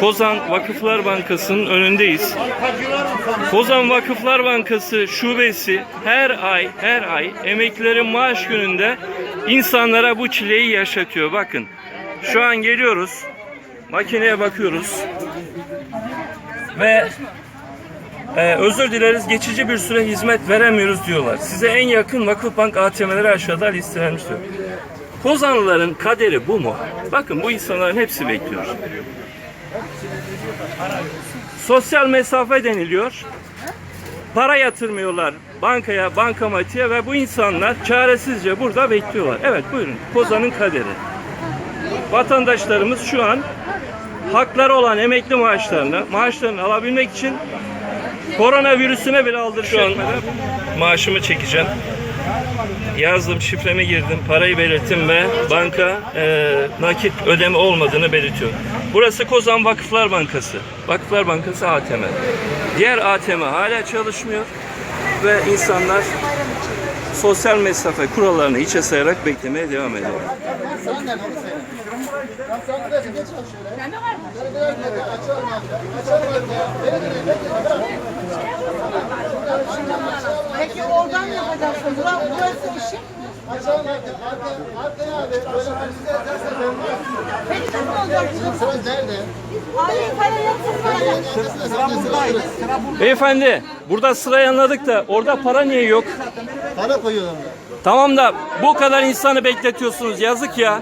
Kozan Vakıflar Bankası'nın önündeyiz. Kozan Vakıflar Bankası şubesi her ay her ay emeklilerin maaş gününde insanlara bu çileyi yaşatıyor. Bakın şu an geliyoruz. Makineye bakıyoruz. Ve ee, özür dileriz geçici bir süre hizmet veremiyoruz diyorlar. Size en yakın Vakıfbank ATM'leri aşağıda listelenmiş diyor. Kozanlıların kaderi bu mu? Bakın bu insanların hepsi bekliyor. Sosyal mesafe deniliyor. Para yatırmıyorlar bankaya, bankamatiğe ve bu insanlar çaresizce burada bekliyorlar. Evet buyurun Kozan'ın kaderi. Vatandaşlarımız şu an hakları olan emekli maaşlarını, maaşlarını alabilmek için Koronavirüsüne bile aldırış etmeden maaşımı çekeceğim. Yazdım, şifremi girdim, parayı belirttim ve banka e, nakit ödeme olmadığını belirtiyor. Burası Kozan Vakıflar Bankası. Vakıflar Bankası ATM. Diğer ATM hala çalışmıyor ve insanlar sosyal mesafe kurallarını hiçe sayarak beklemeye devam ediyor. Peki oradan yapacaksın. Bura, burası işin. Peki nasıl olacak? Hayır, para yatırmayacak. Beyefendi, burada sırayı anladık da orada para niye yok? Para koyuyorlar. Tamam da bu kadar insanı bekletiyorsunuz. Yazık ya.